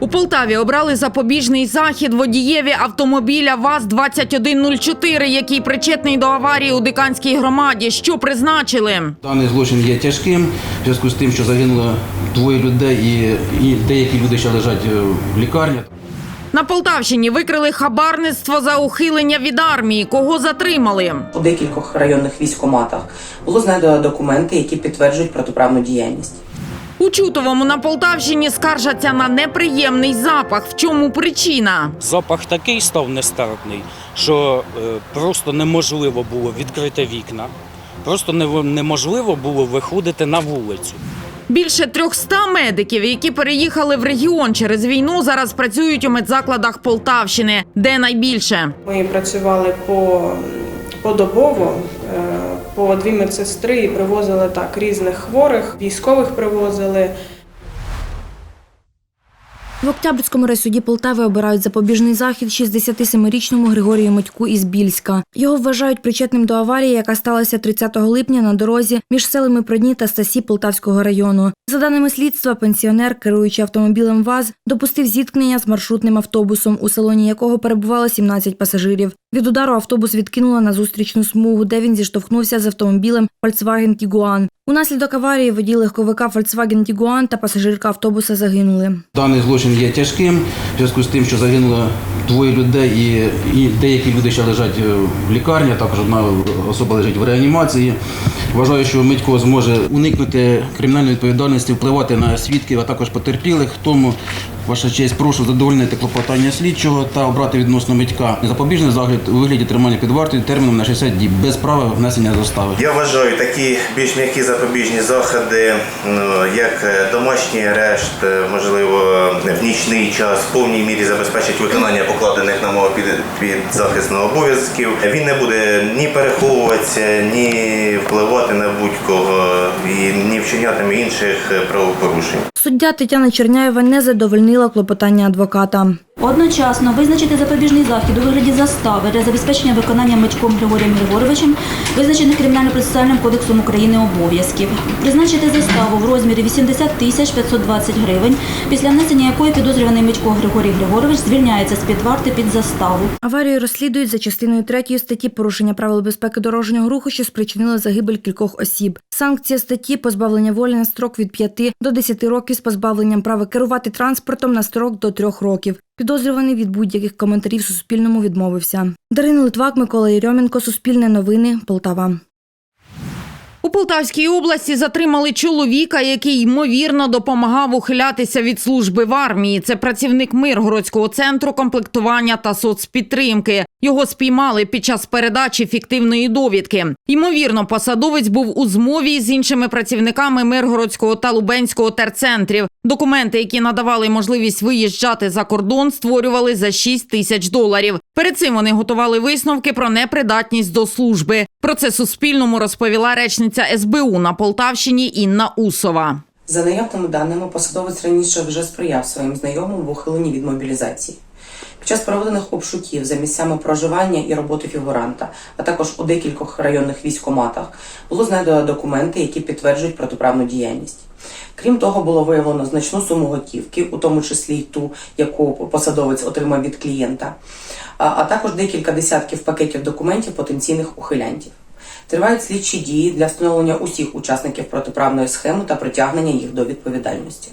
У Полтаві обрали запобіжний захід водієві автомобіля ВАЗ-2104, який причетний до аварії у Диканській громаді. Що призначили? Даний злочин є тяжким в зв'язку з тим, що загинуло двоє людей і, і деякі люди ще лежать е, в лікарні. На Полтавщині викрили хабарництво за ухилення від армії. Кого затримали? У декількох районних військоматах було знайдено документи, які підтверджують протиправну діяльність. У Чутовому на Полтавщині скаржаться на неприємний запах. В чому причина? Запах такий став нестерпний, що е, просто неможливо було відкрити вікна, просто неможливо було виходити на вулицю. Більше 300 медиків, які переїхали в регіон через війну, зараз працюють у медзакладах Полтавщини, де найбільше. Ми працювали по подобово, е, по дві медсестри і привозили так різних хворих, військових привозили. В Октябрьському райсуді Полтави обирають запобіжний захід 67-річному Григорію Матьку із Більська. Його вважають причетним до аварії, яка сталася 30 липня на дорозі між селами Продні та Стасі Полтавського району. За даними слідства, пенсіонер, керуючи автомобілем ВАЗ, допустив зіткнення з маршрутним автобусом, у салоні якого перебувало 17 пасажирів. Від удару автобус відкинуло на зустрічну смугу, де він зіштовхнувся з автомобілем Volkswagen Tiguan. Унаслідок аварії водій легковика Volkswagen Tiguan та пасажирка автобуса загинули. Даний злочин є тяжким в зв'язку з тим, що загинуло двоє людей і, і деякі люди ще лежать е, в лікарні. Також одна особа лежить в реанімації. Вважаю, що Митько зможе уникнути кримінальної відповідальності, впливати на свідків, а також потерпілих. Тому ваша честь, прошу задовольнити клопотання слідчого та обрати відносно Митька запобіжний загляд у вигляді тримання під вартою терміном на 60 діб без права внесення застави. Я вважаю такі більш м'які запобіжні заходи, як е, домашній арешт, е, можливо, в нічний час в повній мірі забезпечить виконання покладених на мого під, під захисного обов'язків. Він не буде ні переховуватися, ні впливати на будь-кого і ні вчинятиме інших правопорушень. Суддя Тетяна Черняєва не задовольнила клопотання адвоката. Одночасно визначити запобіжний захід у вигляді застави для забезпечення виконання Митьком Григорієм Григоровичем, визначених Кримінально-процесуальним кодексом України обов'язків, призначити заставу в розмірі 80 тисяч 520 гривень, після внесення якої підозрюваний Митько Григорій Григорович звільняється з під варти під заставу. Аварію розслідують за частиною 3 статті порушення правил безпеки дорожнього руху, що спричинило загибель кількох осіб. Санкція статті позбавлення волі на строк від 5 до 10 років з позбавленням права керувати транспортом на строк до 3 років. Підозрюваний від будь-яких коментарів Суспільному відмовився. Дарина Литвак, Микола Єрьоменко, Суспільне новини, Полтава. У Полтавській області затримали чоловіка, який ймовірно допомагав ухилятися від служби в армії. Це працівник Миргородського центру комплектування та соцпідтримки. Його спіймали під час передачі фіктивної довідки. Ймовірно, посадовець був у змові з іншими працівниками Миргородського та Лубенського терцентрів. Документи, які надавали можливість виїжджати за кордон, створювали за 6 тисяч доларів. Перед цим вони готували висновки про непридатність до служби. Про це Суспільному розповіла речниця СБУ на Полтавщині Інна Усова. За наявними даними, посадовець раніше вже сприяв своїм знайомим в ухиленні від мобілізації. Під час проведених обшуків за місцями проживання і роботи фігуранта, а також у декількох районних військоматах, було знайдено документи, які підтверджують протиправну діяльність. Крім того, було виявлено значну суму готівки, у тому числі й ту, яку посадовець отримав від клієнта, а також декілька десятків пакетів документів потенційних ухилянтів. Тривають слідчі дії для встановлення усіх учасників протиправної схеми та притягнення їх до відповідальності.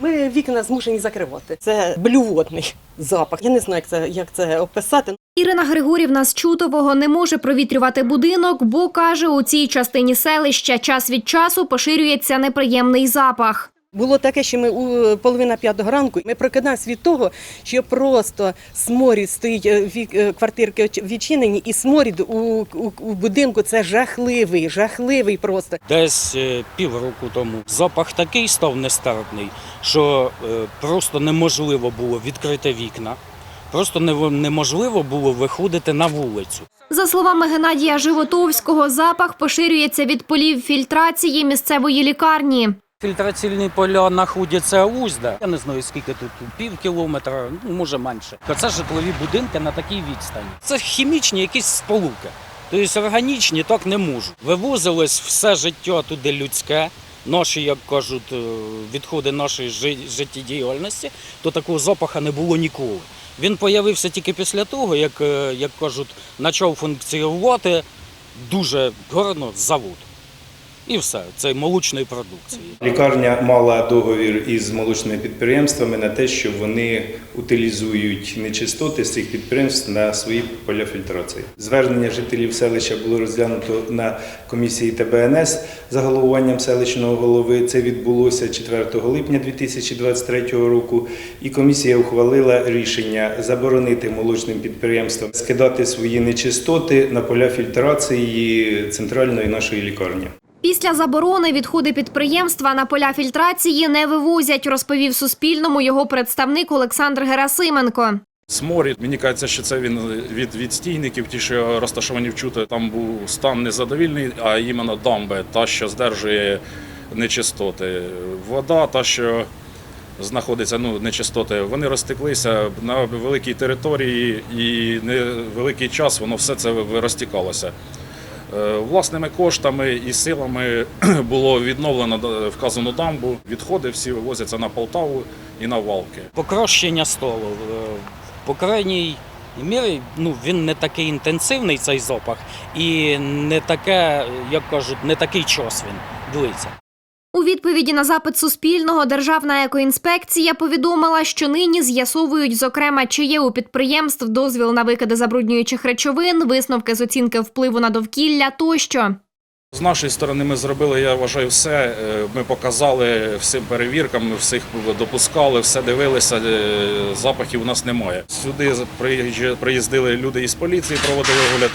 Ми вікна змушені закривати. Це блювотний запах. Я не знаю, як це, як це описати. Ірина Григорівна з Чутового не може провітрювати будинок, бо каже, у цій частині селища час від часу поширюється неприємний запах. Було таке, що ми у половина п'ятого ранку ми прокидаємося від того, що просто сморід стоїть е, вік- е, квартирки відчинені, і сморід у, у, у будинку це жахливий, жахливий просто. Десь е, півроку тому запах такий став нестерпний, що е, просто неможливо було відкрити вікна, просто неможливо було виходити на вулицю. За словами Геннадія Животовського, запах поширюється від полів фільтрації місцевої лікарні. Фільтраційні поля знаходяться узда. Я не знаю, скільки тут пів кілометра, ну може менше. Це житлові будинки на такій відстані. Це хімічні якісь сполуки. Тобто органічні так не можуть. Вивозилось все життя туди людське, наші, як кажуть, е, відходи нашої життєдіяльності, то такого запаха не було ніколи. Він появився тільки після того, як, е, як кажуть, почав функціонувати дуже гарно завод. І все, це молочної продукції. Лікарня мала договір із молочними підприємствами на те, що вони утилізують нечистоти з цих підприємств на свої поля фільтрації. Звернення жителів селища було розглянуто на комісії ТБНС за головуванням селищного голови. Це відбулося 4 липня 2023 року. І комісія ухвалила рішення заборонити молочним підприємствам скидати свої нечистоти на поля фільтрації центральної нашої лікарні. Після заборони відходи підприємства на поля фільтрації не вивозять, розповів Суспільному його представник Олександр Герасименко. Сморід, мені кажеться, що це він від відстійників, ті, що розташовані в чути, там був стан незадовільний, а іменно дамби, та, що здержує нечистоти. Вода, та, що знаходиться, ну, нечистоти, вони розтеклися на великій території і невеликий час воно все це розтікалося. Е, Власними коштами і силами було відновлено е, вказану дамбу. Відходи всі вивозяться на Полтаву і на Валки. Покращення столу Е, По крайній мірі, ну, він не такий інтенсивний, цей запах, і не таке, як кажуть, не такий час він длиться. У відповіді на запит Суспільного Державна екоінспекція повідомила, що нині з'ясовують, зокрема, чи є у підприємств дозвіл на викиди забруднюючих речовин, висновки з оцінки впливу на довкілля тощо. З нашої сторони ми зробили, я вважаю, все. Е, Ми показали всім перевіркам, ми всіх допускали, все дивилися. е, Запахів у нас немає. Сюди приїздили люди із поліції, проводили огляд,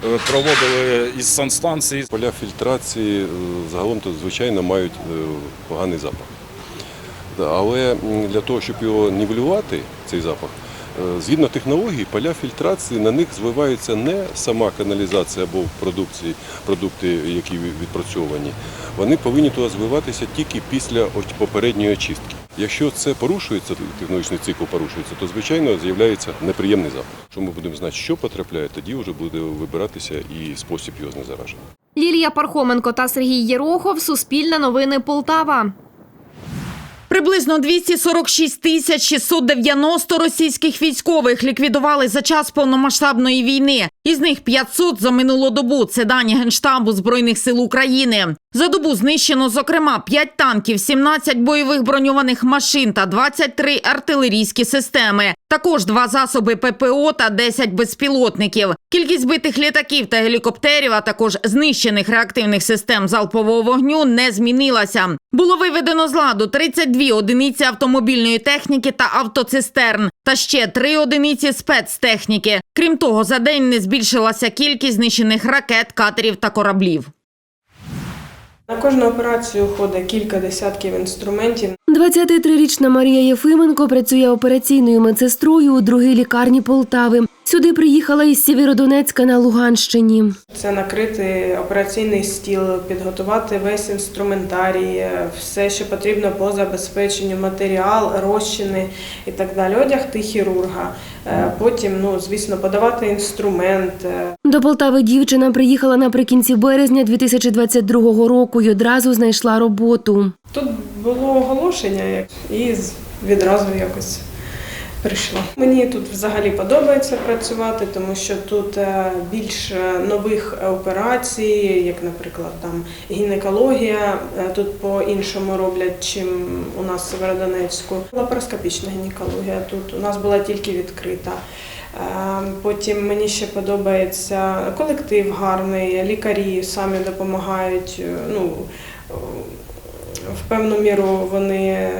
проводили із санстанції. Поля фільтрації е, загалом то звичайно мають е, поганий запах. Але для того, щоб його нівелювати, цей запах, е, згідно технології, поля фільтрації на них звиваються не сама каналізація або продукції, продукти, які відпрацьовані. Вони повинні туди звиватися тільки після попередньої очистки. Якщо це порушується, технологічний цикл порушується, то звичайно з'являється неприємний запах. Якщо ми будемо знати, що потрапляє, тоді вже буде вибиратися і спосіб його знезараження. Лілія Пархоменко та Сергій Єрохов. Суспільне новини Полтава. Приблизно 246 тисяч 690 російських військових ліквідували за час повномасштабної війни. Із них 500 за минулу добу. Це дані Генштабу Збройних сил України. За добу знищено, зокрема, 5 танків, 17 бойових броньованих машин та 23 артилерійські системи. Також два засоби ППО та 10 безпілотників. Кількість збитих літаків та гелікоптерів, а також знищених реактивних систем залпового вогню не змінилася. Було виведено з ладу 32 одиниці автомобільної техніки та автоцистерн, та ще 3 одиниці спецтехніки. Крім того, за день не збільшилася кількість знищених ракет, катерів та кораблів. На кожну операцію ходить кілька десятків інструментів. 23-річна Марія Єфименко працює операційною медсестрою у другій лікарні Полтави. Сюди приїхала із Сєвєродонецька на Луганщині. Це накрити операційний стіл, підготувати весь інструментарій, все, що потрібно по забезпеченню, матеріал, розчини і так далі. Одягти хірурга. Е, Потім, ну звісно, подавати інструмент. е, До Полтави дівчина приїхала наприкінці березня 2022 року і одразу знайшла роботу. Тут було оголошення і відразу якось прийшла. Мені тут взагалі подобається працювати, тому що тут е, більше нових операцій, як, наприклад, там гінекологія. е, Тут по-іншому роблять, чим у нас в Северодонецьку. Лапароскопічна гінекологія тут у нас була тільки відкрита. Е, Потім мені ще подобається колектив гарний, лікарі самі допомагають. е, Ну, в певну міру вони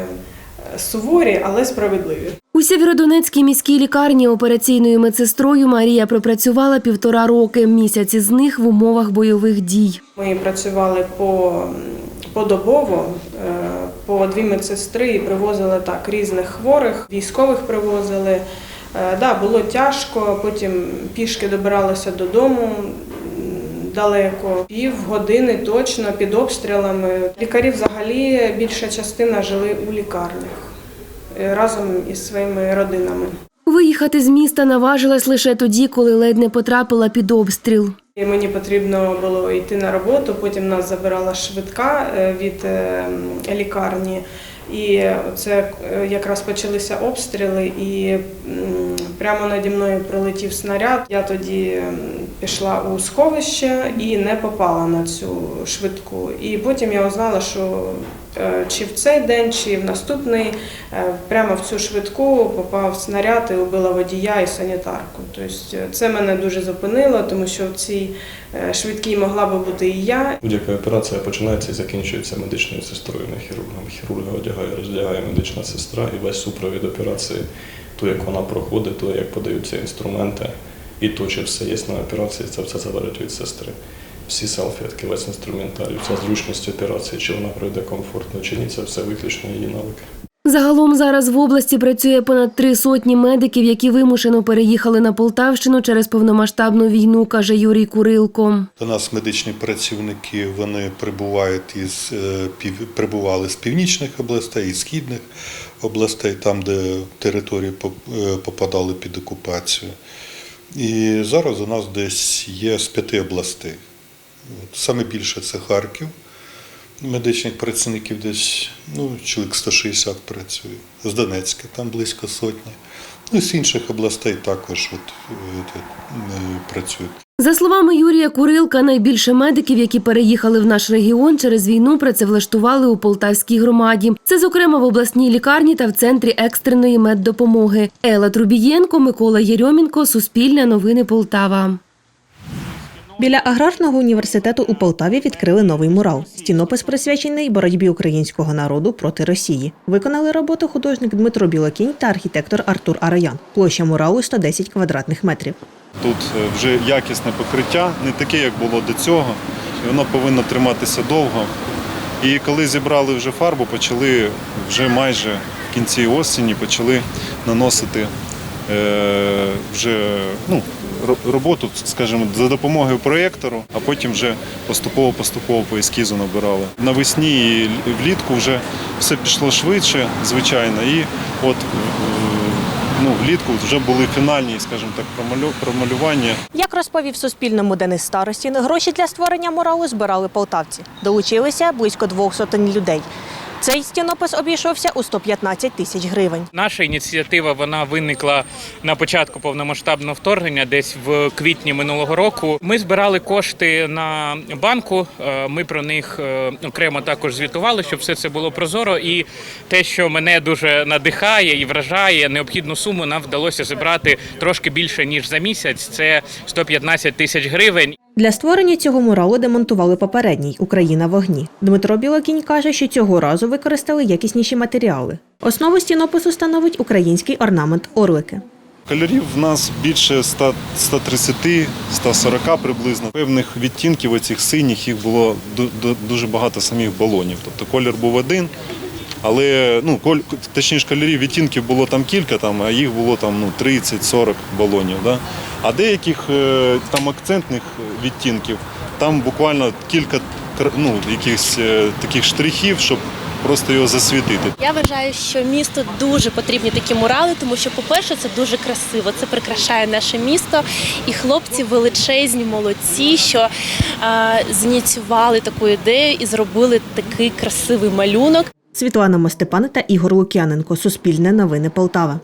суворі, але справедливі. У Сєвєродонецькій міській лікарні операційною медсестрою Марія пропрацювала півтора роки. Місяць із них в умовах бойових дій. Ми працювали по подобово, е, по дві медсестри і привозили так різних хворих, військових привозили. Е, Да, було тяжко, потім пішки добиралися додому далеко, пів години точно під обстрілами. Лікарі взагалі більша частина жили у лікарнях разом із своїми родинами. Виїхати з міста наважилась лише тоді, коли ледь не потрапила під обстріл. І мені потрібно було йти на роботу. Потім нас забирала швидка е, від е, лікарні. І це е, якраз почалися обстріли, і прямо наді мною прилетів снаряд. Я тоді пішла у сховище і не попала на цю швидку. І потім я узнала, що е, чи в цей день, чи в наступний е, прямо в цю швидку попав снаряд і убила водія і санітарку. Тобто е, це мене дуже зупинило, тому що в цій швидкій могла би бути і я, Будь-яка операція починається і закінчується медичною сестрою, не хірургом. Хірурга одягає, роздягає медична сестра і весь супровід операції, то як вона проходить, то як подаються інструменти, і то, чи все є на операції, це все залежить від сестри. Всі салфетки, весь інструментарій, вся зручність операції, чи вона пройде комфортно, чи ні, це все виключно її навики. Загалом зараз в області працює понад три сотні медиків, які вимушено переїхали на Полтавщину через повномасштабну війну, каже Юрій Курилко. До нас медичні працівники вони прибувають із е, пів прибували з північних областей, із східних областей, там, де території е, попадали під окупацію. І зараз у нас десь є з п'яти областей. Саме більше це Харків. Медичних працівників десь ну, чоловік 160 працює. З Донецька там близько сотні. Ну, з інших областей також от, от, от, працюють. За словами Юрія Курилка, найбільше медиків, які переїхали в наш регіон через війну, працевлаштували у Полтавській громаді. Це, зокрема, в обласній лікарні та в центрі екстреної меддопомоги. Елла Трубієнко, Микола Єрьомінко, Суспільне новини Полтава. Біля аграрного університету у Полтаві відкрили новий мурал. Стінопис присвячений боротьбі українського народу проти Росії. Виконали роботу художник Дмитро Білокінь та архітектор Артур Араян. Площа муралу 110 квадратних метрів. Тут е, вже якісне покриття, не таке, як було до цього, і воно повинно триматися довго. І коли зібрали вже фарбу, почали вже майже в кінці осені почали наносити е, вже ну, роботу, скажімо, за допомогою проєктору, а потім вже поступово-поступово по ескізу набирали. Навесні і влітку вже все пішло швидше, звичайно, і от е, ну, влітку вже були фінальні, скажімо так, промалювання. Як розповів Суспільному Денис Старостін, гроші для створення муралу збирали полтавці. Долучилися близько двох сотень людей. Цей стінопис обійшовся у 115 тисяч гривень. Наша ініціатива вона виникла на початку повномасштабного вторгнення, десь в квітні минулого року. Ми збирали кошти на банку. е, Ми про них е, окремо також звітували, щоб все це було прозоро. І те, що мене дуже надихає і вражає, необхідну суму нам вдалося зібрати трошки більше ніж за місяць. Це 115 тисяч гривень. Для створення цього муралу демонтували попередній Україна в огні. Дмитро Білокінь каже, що цього разу використали якісніші матеріали. Основу стінопису становить український орнамент орлики. Кольорів в нас більше 100, 130, 140 приблизно. Певних відтінків оцих синіх їх було ду- ду- дуже багато самих балонів. Тобто колір був один, але ну, коль, точніше кольорів відтінків було там кілька, там, а їх було там ну, 30-40 балонів. Да? А деяких е, там акцентних відтінків, там буквально кілька ну, якихось е, таких штрихів, щоб просто його засвітити. Я вважаю, що місту дуже потрібні такі мурали, тому що, по-перше, це дуже красиво. Це прикрашає наше місто. І хлопці величезні, молодці, що е, зініціювали таку ідею і зробили такий красивий малюнок. Світлана Мостепан та Ігор Лук'яненко. Суспільне новини Полтава.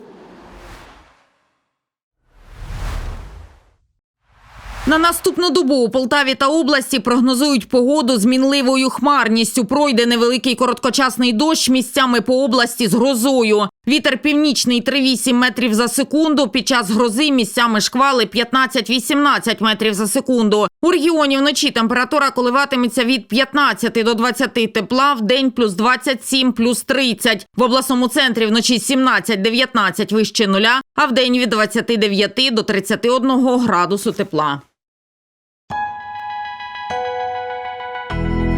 На наступну добу у Полтаві та області прогнозують погоду з мінливою хмарністю. Пройде невеликий короткочасний дощ місцями по області з грозою. Вітер північний 3,8 метрів за секунду. Під час грози місцями шквали 15-18 метрів за секунду. У регіоні вночі температура коливатиметься від 15 до 20 тепла, в день плюс 27, плюс 30. В обласному центрі вночі 17-19 вище нуля, а в день від 29 до 31 градусу тепла.